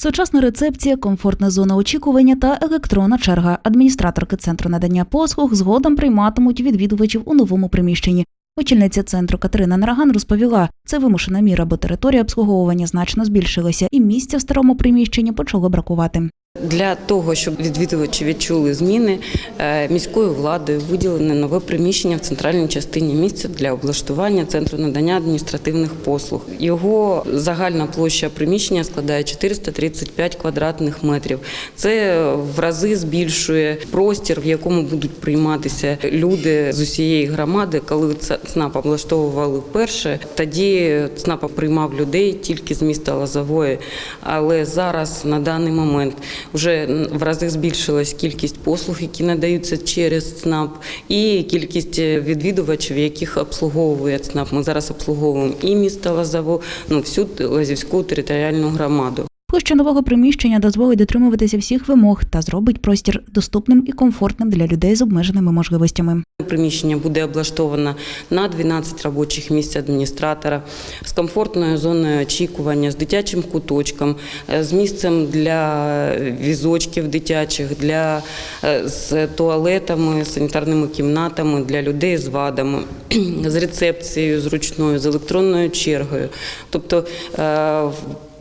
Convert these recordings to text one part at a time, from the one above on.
Сучасна рецепція, комфортна зона очікування та електронна черга. Адміністраторки центру надання послуг згодом прийматимуть відвідувачів у новому приміщенні. Очільниця центру Катерина Нараган розповіла, це вимушена міра, бо територія обслуговування значно збільшилася, і місця в старому приміщенні почало бракувати. Для того, щоб відвідувачі відчули зміни, е, міською владою виділене нове приміщення в центральній частині місця для облаштування центру надання адміністративних послуг. Його загальна площа приміщення складає 435 квадратних метрів. Це в рази збільшує простір, в якому будуть прийматися люди з усієї громади. Коли ЦНАП облаштовували вперше, тоді ЦНАП приймав людей тільки з міста Лозової. Але зараз на даний момент вже в рази збільшилась кількість послуг, які надаються через ЦНАП, і кількість відвідувачів, яких обслуговує ЦНАП. Ми зараз обслуговуємо і місто Лазаву, ну всю Лазівську територіальну громаду. Площа нового приміщення дозволить дотримуватися всіх вимог та зробить простір доступним і комфортним для людей з обмеженими можливостями. Приміщення буде облаштовано на 12 робочих місць адміністратора з комфортною зоною очікування, з дитячим куточком, е, з місцем для візочків дитячих, для е, з туалетами, санітарними кімнатами для людей з вадами, з рецепцією зручною, з електронною чергою. Тобто е,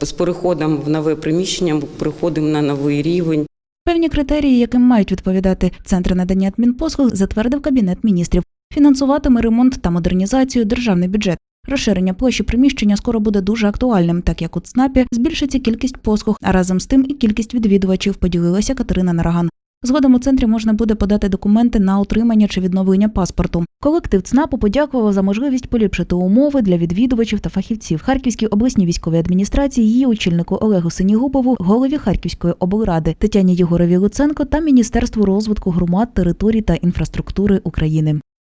з переходом в нове приміщення переходимо на новий рівень. Певні критерії, яким мають відповідати центри надання адмінпослуг, затвердив кабінет міністрів. Фінансуватиме ремонт та модернізацію державний бюджет. Розширення площі приміщення скоро буде дуже актуальним, так як у ЦНАПі збільшиться кількість послуг, а разом з тим і кількість відвідувачів поділилася Катерина Нараган. Згодом у центрі можна буде подати документи на отримання чи відновлення паспорту. Колектив ЦНАПу подякував за можливість поліпшити умови для відвідувачів та фахівців Харківській обласній військовій адміністрації, її очільнику Олегу Синігубову, голові Харківської облради Тетяні Єгорові Луценко та Міністерству розвитку громад, територій та інфраструктури України.